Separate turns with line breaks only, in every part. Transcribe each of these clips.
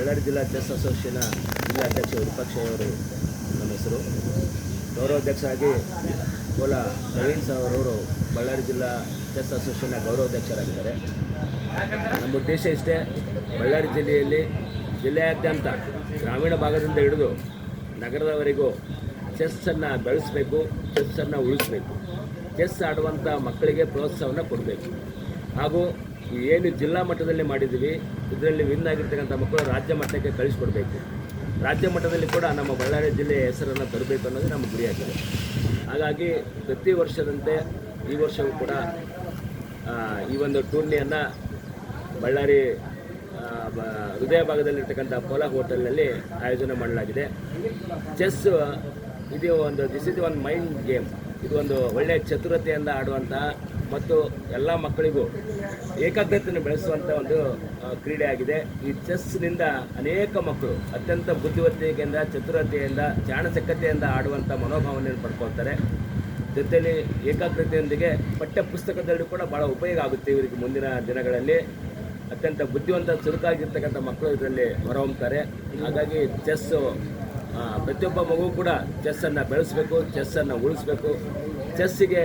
ಬಳ್ಳಾರಿ ಜಿಲ್ಲಾ ಚೆಸ್ ಅಸೋಸಿಯೇಷನ್ನ ಜಿಲ್ಲಾಧ್ಯಕ್ಷ ವಿರೂಪಾಕ್ಷಯ್ಯವರು ನಮ್ಮ ಹೆಸರು. ಗೌರವಾಧ್ಯಕ್ಷ ಆಗಿ ಕೋಲ ಪ್ರವೀಣ್ ಅವರವರು ಬಳ್ಳಾರಿ ಜಿಲ್ಲಾ ಚೆಸ್ ಅಸೋಸಿಯೇಷನ್ನ ಗೌರವಾಧ್ಯಕ್ಷರಾಗಿದ್ದಾರೆ ನಮ್ಮ ಉದ್ದೇಶ ಇಷ್ಟೇ, ಬಳ್ಳಾರಿ ಜಿಲ್ಲೆಯಲ್ಲಿ ಜಿಲ್ಲೆಯಾದ್ಯಂತ ಗ್ರಾಮೀಣ ಭಾಗದಿಂದ ಹಿಡಿದು ನಗರದವರೆಗೂ ಚೆಸ್ಸನ್ನು ಬೆಳೆಸಬೇಕು ಚೆಸ್ಸನ್ನು ಉಳಿಸಬೇಕು, ಚೆಸ್ ಆಡುವಂಥ ಮಕ್ಕಳಿಗೆ ಪ್ರೋತ್ಸಾಹವನ್ನು ಕೊಡಬೇಕು. ಹಾಗೂ ಏನು ಜಿಲ್ಲಾ ಮಟ್ಟದಲ್ಲಿ ಮಾಡಿದ್ದೀವಿ, ಇದರಲ್ಲಿ ವಿನ್ ಆಗಿರ್ತಕ್ಕಂಥ ಮಕ್ಕಳು ರಾಜ್ಯ ಮಟ್ಟಕ್ಕೆ ಕಳಿಸ್ಕೊಡ್ಬೇಕು. ರಾಜ್ಯ ಮಟ್ಟದಲ್ಲಿ ಕೂಡ ನಮ್ಮ ಬಳ್ಳಾರಿ ಜಿಲ್ಲೆಯ ಹೆಸರನ್ನು ತರಬೇಕು ಅನ್ನೋದು ನಮ್ಮ ಗುರಿಯಾಗಿದೆ ಹಾಗಾಗಿ ಪ್ರತಿ ವರ್ಷದಂತೆ ಈ ವರ್ಷವೂ ಕೂಡ ಈ ಒಂದು ಟೂರ್ನಿಯನ್ನು ಬಳ್ಳಾರಿ ಹೃದಯ ಭಾಗದಲ್ಲಿರ್ತಕ್ಕಂಥ ಪೋಲಾ ಹೋಟೆಲ್ನಲ್ಲಿ ಆಯೋಜನೆ ಮಾಡಲಾಗಿದೆ. ಚೆಸ್, ಇದು ಒಂದು this is one mind game ಇದು ಒಂದು ಒಳ್ಳೆಯ ಚತುರತೆಯಿಂದ ಆಡುವಂತಹ ಮತ್ತು ಎಲ್ಲ ಮಕ್ಕಳಿಗೂ ಏಕಾಗ್ರತೆಯನ್ನು ಬೆಳೆಸುವಂಥ ಒಂದು ಕ್ರೀಡೆ ಆಗಿದೆ. ಈ ಚೆಸ್ನಿಂದ ಅನೇಕ ಮಕ್ಕಳು ಅತ್ಯಂತ ಬುದ್ಧಿವಂತಿಕೆಯಿಂದ, ಚತುರತೆಯಿಂದ ಚಾಣಚಕ್ಕತೆಯಿಂದ ಆಡುವಂಥ ಮನೋಭಾವನೆಯನ್ನು ಪಡ್ಕೊಳ್ತಾರೆ. ಜೊತೆಯಲ್ಲಿ ಏಕಾಗ್ರತೆಯೊಂದಿಗೆ ಪಠ್ಯ ಪುಸ್ತಕದಲ್ಲಿ ಕೂಡ ಭಾಳ ಉಪಯೋಗ ಆಗುತ್ತೆ ಇವರಿಗೆ ಮುಂದಿನ ದಿನಗಳಲ್ಲಿ. ಅತ್ಯಂತ ಬುದ್ಧಿವಂತ, ಚುರುಕಾಗಿರ್ತಕ್ಕಂಥ ಮಕ್ಕಳು ಇದರಲ್ಲಿ ಹೊರಹೊಮ್ತಾರೆ. ಹಾಗಾಗಿ ಚೆಸ್ಸು ಪ್ರತಿಯೊಬ್ಬ ಮಗು ಕೂಡ ಚೆಸ್ಸನ್ನು ಬೆಳೆಸಬೇಕು ಚೆಸ್ಸನ್ನು ಉಳಿಸ್ಬೇಕು. ಚೆಸ್ಸಿಗೆ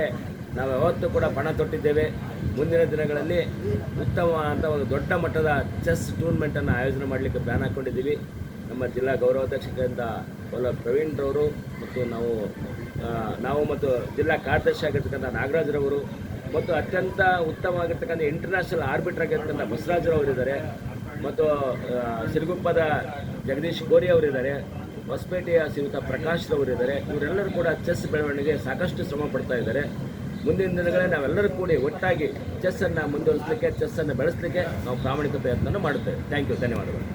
ನಾವು ಯಾವತ್ತೂ ಕೂಡ ಪಣ ತೊಟ್ಟಿದ್ದೇವೆ. ಮುಂದಿನ ದಿನಗಳಲ್ಲಿ ಉತ್ತಮವಾದಂಥ ಒಂದು ದೊಡ್ಡ ಮಟ್ಟದ ಚೆಸ್ ಟೂರ್ನಮೆಂಟನ್ನು ಆಯೋಜನೆ ಮಾಡಲಿಕ್ಕೆ ಪ್ಲಾನ್ ಹಾಕ್ಕೊಂಡಿದ್ದೀವಿ ನಮ್ಮ ಜಿಲ್ಲಾ ಗೌರವಾಧ್ಯಕ್ಷರಿಂದ ಪ್ರವೀಣ್ ಪ್ರವೀಣ್ರವರು ಮತ್ತು ನಾವು ನಾವು ಮತ್ತು ಜಿಲ್ಲಾ ಕಾರ್ಯದರ್ಶಿ ಆಗಿರ್ತಕ್ಕಂಥ ನಾಗರಾಜ್ರವರು ಮತ್ತು ಅತ್ಯಂತ ಉತ್ತಮವಾಗಿರ್ತಕ್ಕಂಥ ಇಂಟರ್ನ್ಯಾಷನಲ್ ಆರ್ಬಿಟ್ರ್ ಆಗಿರ್ತಕ್ಕಂಥ ಬಸವರಾಜರವರು ಇದ್ದಾರೆ. ಮತ್ತು ಸಿರುಗುಪ್ಪದ ಜಗದೀಶ್ ಗೋರಿ ಅವರಿದ್ದಾರೆ ಹೊಸಪೇಟೆಯ ಶ್ರೀಯುತ ಪ್ರಕಾಶ್ ರವರಿದ್ದಾರೆ ಇವರೆಲ್ಲರೂ ಕೂಡ ಚೆಸ್ ಬೆಳವಣಿಗೆ ಸಾಕಷ್ಟು ಶ್ರಮ ಪಡ್ತಾ ಇದ್ದಾರೆ. ಮುಂದಿನ ದಿನಗಳಲ್ಲಿ ನಾವೆಲ್ಲರೂ ಕೂಡಿ ಒಟ್ಟಾಗಿ ಚೆಸ್ಸನ್ನು ಮುಂದುವರಿಸಲಿಕ್ಕೆ, ಚೆಸ್ಸನ್ನು ಬೆಳೆಸಲಿಕ್ಕೆ ನಾವು ಪ್ರಾಮಾಣಿಕ ಪ್ರಯತ್ನ ಮಾಡುತ್ತೇವೆ. Thank you. ಧನ್ಯವಾದಗಳು.